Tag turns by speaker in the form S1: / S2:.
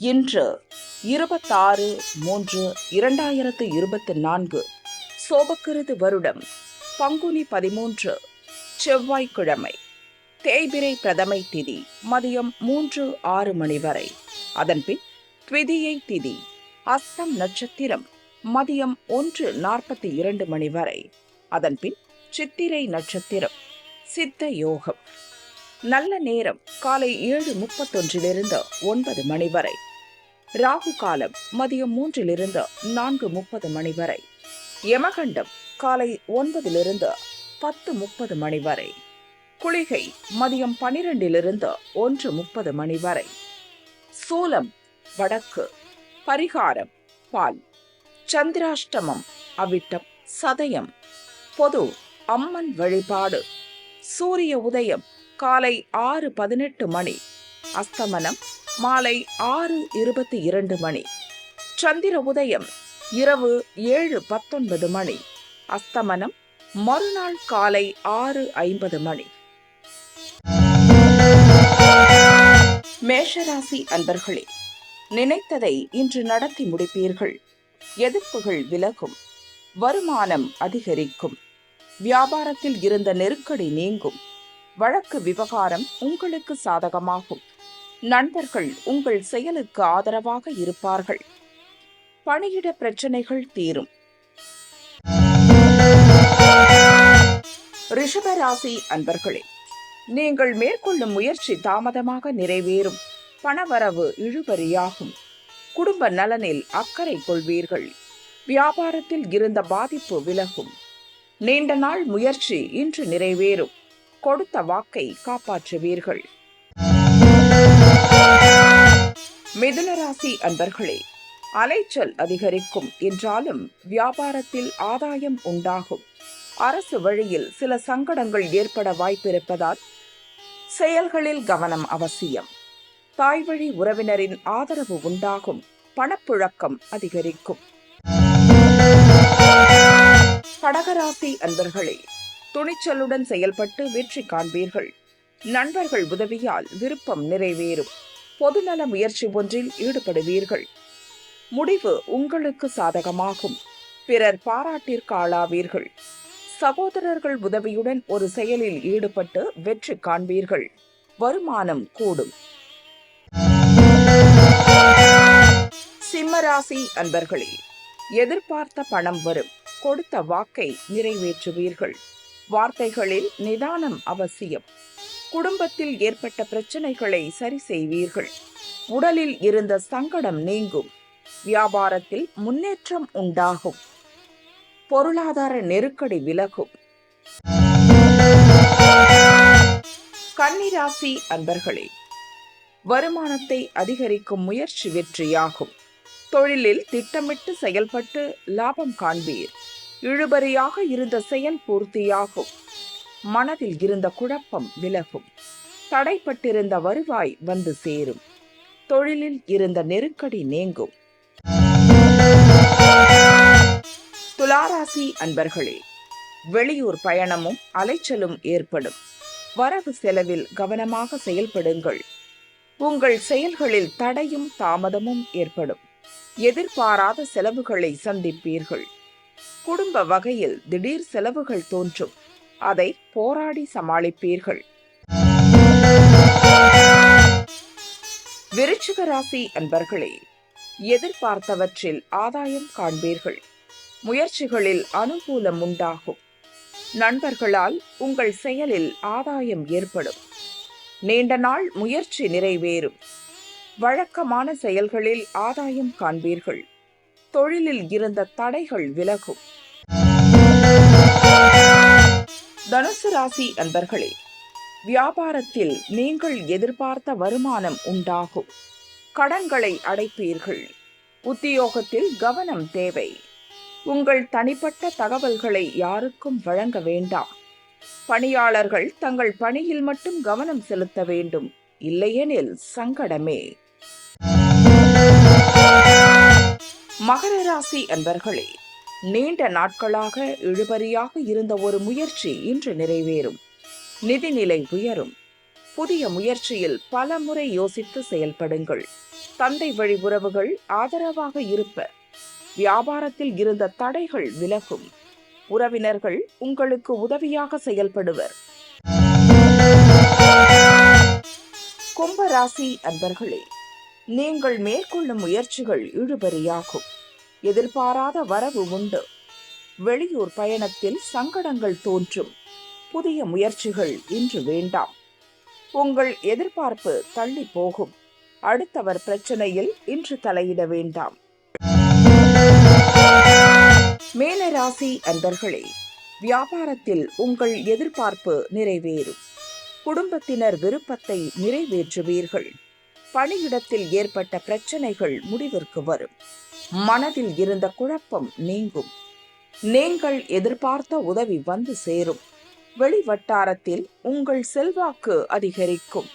S1: இன்று இருபத்தாறு மூன்று இரண்டாயிரத்து இருபத்தி நான்கு சோபக்கிருது வருடம் பங்குனி பதிமூன்று செவ்வாய்க்கிழமை தேய்பிரை பிரதமை திதி மதியம் மூன்று ஆறு மணி வரை. அதன்பின் த்விதியை திதி அஸ்தம் நட்சத்திரம் மதியம் ஒன்று நாற்பத்தி இரண்டு மணி வரை. அதன்பின் சித்திரை நட்சத்திரம் சித்த யோகம். நல்ல நேரம் காலை ஏழு முப்பத்தொன்றிலிருந்து ஒன்பது மணி வரை. ராகு காலம் மதியம் மூன்றிலிருந்து நான்கு முப்பது மணி வரை. யமகண்டம் காலை ஒன்பதிலிருந்து பத்து முப்பது மணி வரை. குளிகை மதியம் பனிரெண்டிலிருந்து ஒன்று முப்பது மணி வரை. சூலம் வடக்கு பரிகாரம் பால். சந்திராஷ்டமம் அவிட்டம் சதயம். பொது அம்மன் வழிபாடு. சூரிய உதயம் காலை ஆறு பதினெட்டு மணி. அஸ்தமனம் மாலை ஆறு இருபத்தி இரண்டு மணி. சந்திர உதயம் இரவு ஏழு பத்தொன்பது மணி. அஸ்தமனம் மறுநாள் காலை ஆறு ஐம்பது மணி. மேஷராசி அன்பர்களே நினைத்ததை இன்று நடத்தி முடிப்பீர்கள். எதிர்ப்புகள் விலகும் வருமானம் அதிகரிக்கும் வியாபாரத்தில் இருந்த நெருக்கடி நீங்கும் வழக்கு விவகாரம் உங்களுக்கு சாதகமாகும். நண்பர்கள் உங்கள் செயலுக்கு ஆதரவாக இருப்பார்கள். பணியிட பிரச்சனைகள் தீரும். ரிஷபராசி அன்பர்களே நீங்கள் மேற்கொள்ளும் முயற்சி தாமதமாக நிறைவேறும். பணவரவு இழுபறியாகும். குடும்ப நலனில் அக்கறை கொள்வீர்கள். வியாபாரத்தில் இருந்த பாதிப்பு விலகும். நீண்ட நாள் முயற்சி இன்று நிறைவேறும். கொடுத்த வாக்கை காப்பாற்றுவீர்கள். ராசி அன்பர்களே அலைச்சல் அதிகரிக்கும் என்றாலும் வியாபாரத்தில் ஆதாயம் உண்டாகும். அரசு வழியில் சில சங்கடங்கள் ஏற்பட வாய்ப்பிருப்பதால் செயல்களில் கவனம் அவசியம். தாய்வழி உறவினரின் ஆதரவு உண்டாகும் பணப்புழக்கம் அதிகரிக்கும். கடகராசி அன்பர்களே துணிச்சலுடன் செயல்பட்டு வெற்றி காண்பீர்கள். நண்பர்கள் உதவியால் விருப்பம் நிறைவேறும். பொதுநல முயற்சி ஒன்றில் ஈடுபடுவீர்கள். முடிவு உங்களுக்கு சாதகமாகும். பிறர் பாராட்டிற்கு ஆளாவீர்கள். சகோதரர்கள் உதவியுடன் ஒரு செயலில் ஈடுபட்டு வெற்றி காண்பீர்கள். வருமானம் கூடும். சிம்மராசி அன்பர்களே எதிர்பார்த்த பணம் வரும். கொடுத்த வாக்கை நிறைவேற்றுவீர்கள். வார்த்தைகளில் நிதானம் அவசியம். குடும்பத்தில் ஏற்பட்ட பிரச்சனைகளை சரி செய்வீர்கள். உடலில் இருந்த சங்கடம் நீங்கும். வியாபாரத்தில் முன்னேற்றம் உண்டாகும். பொருளாதார நெருக்கடி விலகும். கன்னிராசி அன்பர்களே வருமானத்தை அதிகரிக்கும் முயற்சி வெற்றியாகும். தொழிலில் திட்டமிட்டு செயல்பட்டு லாபம் காண்பீர். இழுபறியாக இருந்த செயல் பூர்த்தியாகும். மனதில் இருந்த குழப்பம் விலகும். தடைப்பட்டிருந்த வருவாய் வந்து சேரும். தொழிலில் இருந்த நெருக்கடி நீங்கும். துளாராசி அன்பர்களே வெளியூர் பயணமும் அலைச்சலும் ஏற்படும். வரவு செலவில் கவனமாக செயல்படுங்கள். உங்கள் செயல்களில் தடையும் தாமதமும் ஏற்படும். எதிர்பாராத செலவுகளை சந்திப்பீர்கள். குடும்ப வகையில் திடீர் செலவுகள் தோன்றும். அதை போராடி சமாளிப்பீர்கள். விருச்சிக ராசி அன்பர்களே எதிர்பார்த்தவற்றில் ஆதாயம் காண்பீர்கள். முயற்சிகளில் அனுகூலம் உண்டாகும். நண்பர்களால் உங்கள் செயலில் ஆதாயம் ஏற்படும். நீண்ட நாள் முயற்சி நிறைவேறும். வழக்கமான செயல்களில் ஆதாயம் காண்பீர்கள். தொழிலில் இருந்த தடைகள் விலகும். தனுசு ராசி அன்பர்களே வியாபாரத்தில் நீங்கள் எதிர்பார்த்த வருமானம் உண்டாகும். கடன்களை அடைப்பீர்கள். உத்தியோகத்தில் கவனம் தேவை. உங்கள் தனிப்பட்ட தகவல்களை யாருக்கும் வழங்க வேண்டாம். பணியாளர்கள் தங்கள் பணியில் மட்டும் கவனம் செலுத்த வேண்டும். இல்லையெனில் சங்கடமே. மகர ராசி அன்பர்களே நீண்ட நாட்களாக இழுபறியாக இருந்த ஒரு முயற்சி இன்று நிறைவேறும். நிதிநிலை உயரும். புதிய முயற்சியில் பல முறை யோசித்து செயல்படுங்கள். தந்தை வழி உறவுகள் ஆதரவாக இருப்ப. வியாபாரத்தில் இருந்த தடைகள் விலகும். உறவினர்கள் உங்களுக்கு உதவியாக செயல்படுவர். கும்பராசி அன்பர்களே நீங்கள் மேற்கொள்ளும் முயற்சிகள் இழுபறியாகும். எதிர்பாராத வரவு உண்டு. வெளியூர் பயணத்தில் சங்கடங்கள் தோன்றும். புதிய முயற்சிகள் இன்று வேண்டாம். உங்கள் எதிர்பார்ப்பு தள்ளி போகும். அடுத்தவர் பிரச்சனையில் இன்று தலையிட வேண்டாம். மேலராசி அன்பர்களே வியாபாரத்தில் உங்கள் எதிர்பார்ப்பு நிறைவேறும். குடும்பத்தினர் விருப்பத்தை நிறைவேற்றுவீர்கள். பணியிடத்தில் ஏற்பட்ட பிரச்சனைகள் முடிவிற்கு வரும். மனதில் இருந்த குழப்பம் நீங்கும். நீங்கள் எதிர்பார்த்த உதவி வந்து சேரும். வெளிவட்டாரத்தில் உங்கள் செல்வாக்கு அதிகரிக்கும்.